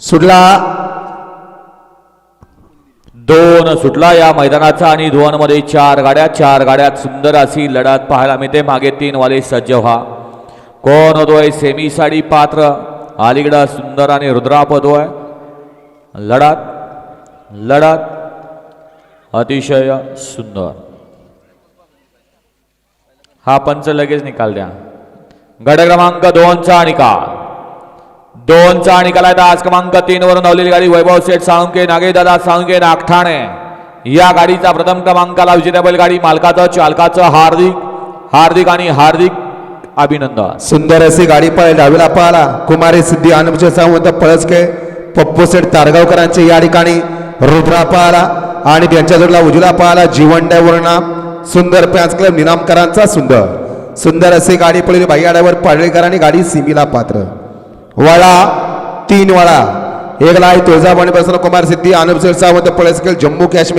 सुटला. दोन सुटला या मैदानाचा आणि दोन चार गाड्या चार गाड्यात सुंदर अशी लढत पाहायला मिळते. मागे तीन वाले सज्ज व्हा. कोण होतोय? सेमी साडी पात्र. अलीकडं सुंदर आणि रुद्राप होतोय. लढत लढत. अतिशय सुंदर. हा पंच लगेच निकाल द्या. गट क्रमांक दोनचा निकाल. दोनचा निकाल आहे आज क्रमांक तीन वरून धावलेली गाडी वैभव शेठ साळुंके नागेदादा साळुंके नागठाणे या गाडीचा प्रथम क्रमांकाला विजेत्या बैलगाडी मालकाचं चालकाचं हार्दिक हार्दिक आणि हार्दिक अभिनंदन. सुंदर अशी गाडी पळेल डावीला पळाला कुमारी सिद्धी अनुपचे सावंत पळसके पप्पू सेठ तारगावकरांचे या ठिकाणी रुद्रा पळाला आणि त्यांच्या जोडला उजला पाहला जीवंड्यावरना सुंदर पॅन्स क्लब निनामकरांचा सुंदर. सुंदर अशी गाडी पळली भाईगाड्यावर पाडळेकरांनी गाडी सिमीला पात्र. वळा तीन वळा एक लाई तुळजाभवानी प्रसन्न कुमार सिद्धी अनुप सेठ सावंत पळसकेल जम्मू काश्मीर.